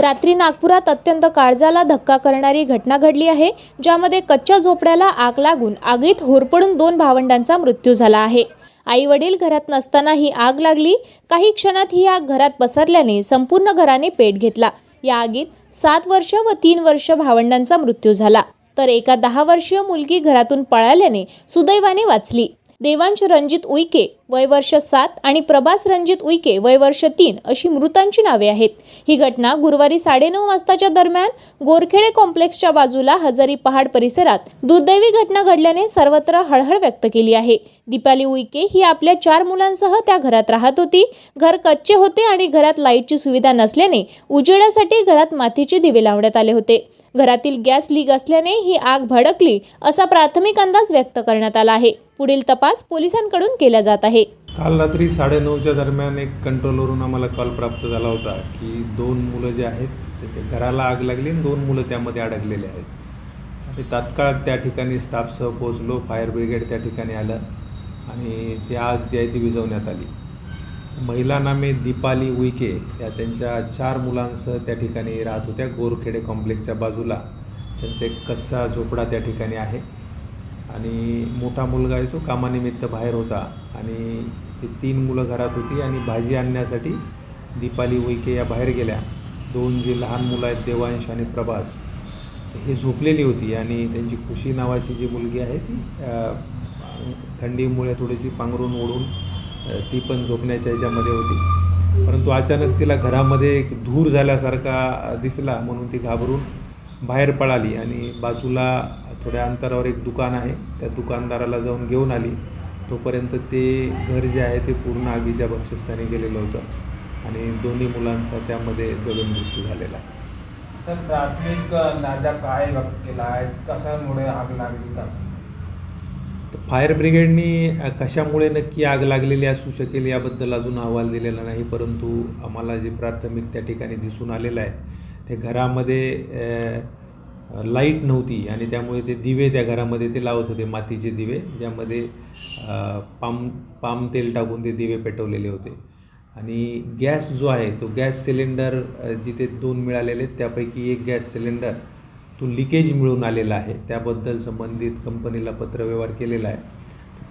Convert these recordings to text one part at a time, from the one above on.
रात्री नागपुरात अत्यंत काळजाला धक्का करणारी घटना घडली आहे ज्यामध्ये कच्च्या झोपड्याला आग लागून आगीत होरपडून दोन भावंडांचा मृत्यू झाला आहे. आई वडील घरात नसताना ही आग लागली काही क्षणात ही आग घरात पसरल्याने संपूर्ण घराने पेट घेतला. या आगीत सात वर्ष व तीन वर्ष भावंडांचा मृत्यू झाला. तर एका दहा वर्षीय मुलगी घरातून पळाल्याने सुदैवाने वाचली. देवांश रणजित उईके वय वर्ष सात आणि प्रभास रणजित उईके वय वर्ष तीन अशी मृतांची नावे आहेत. ही घटना गुरुवारी साडेनऊ वाजताच्या दरम्यान गोरखेडे कॉम्प्लेक्सच्या बाजूला हजारी पहाड परिसरात दुर्दैवी घटना घडल्याने सर्वत्र हळहळ व्यक्त केली आहे. दीपाली उईके ही आपल्या चार मुलांसह त्या घरात राहत होती. घर कच्चे होते आणि घरात लाईटची सुविधा नसल्याने उजेडासाठी घरात मातीचे दिवे लावण्यात आले होते. घरातील गॅस लीक असल्याने ही आग भडकली असा प्राथमिक अंदाज व्यक्त करण्यात आला आहे. पुढील तपास पोलिसांकडून केला जात आहे. काल रात्री साडेनऊच्या दरम्यान एक कंट्रोलवरून आम्हाला कॉल प्राप्त झाला होता की दोन मुलं जे आहेत ते ते घराला आग लागली आणि दोन मुलं त्यामध्ये अडकलेले आहेत. आणि तात्काळ त्या ठिकाणी स्टाफसह पोचलो फायर ब्रिगेड त्या ठिकाणी आलं आणि ती आग जी आहे ती विझवण्यात आली. महिला नामे दीपाली उईके या त्यांच्या चार मुलांसह त्या ठिकाणी राहत होत्या. गोरखेडे कॉम्प्लेक्सच्या बाजूला त्यांचा एक कच्चा झोपडा त्या ठिकाणी आहे. आणि मोठा मुलगा आहे जो कामानिमित्त बाहेर होता आणि ती तीन मुलं घरात होती आणि भाजी आणण्यासाठी दीपाली उईके या बाहेर गेल्या. दोन जे लहान मुलं आहेत देवांश आणि प्रभास हे झोपलेली होती आणि त्यांची खुशी नावाची जी मुलगी आहे ती थंडीमुळे थोडीशी पांघरून ओढून ती पण झोपण्याच्या याच्यामध्ये होती. परंतु अचानक तिला घरामध्ये एक धूर झाल्यासारखा दिसला म्हणून ती घाबरून बाहेर पळाली आणि बाजूला थोड्या अंतरावर एक दुकान आहे. त्या दुकानदाराला जाऊन घेऊन आली. तोपर्यंत ते घर जे आहे ते पूर्ण आगीच्या बक्षस्थानी गेलेलं होतं आणि दोन्ही मुलांचा त्यामध्ये जगून मृत्यू झालेला आहे. सर प्राथमिक नाजा काय व्यक्त केला आहे? कशामुळे आग लागली का? फायर ब्रिगेडनी कशामुळे नक्की आग लागलेली असू शकेल याबद्दल अजून अहवाल दिलेला नाही परंतु आम्हाला जे प्राथमिक त्या ठिकाणी दिसून आलेलं आहे ते घरामध्ये लाइट नव्हती आणि त्यामुळे ते दिवे त्या घरामध्ये ते लावत होते मातीचे दिवे ज्यामध्ये पाम पाम तेल टाकून ते दिवे पेटवलेले होते. आणि गॅस जो आहे तो गॅस सिलेंडर जिथे दोन मिळालेले आहेत त्यापैकी एक गॅस सिलेंडर तो लिकेज मिळून आलेला आहे. त्याबद्दल संबंधित कंपनीला पत्रव्यवहार केलेला आहे.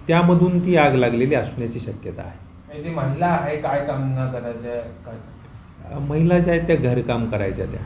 त्यामधून ती आग लागलेली असण्याची शक्यता आहे. ही जी महिला आहे काय काम न करायचं? महिला ज्या आहेत त्या घरकाम करायच्या त्या.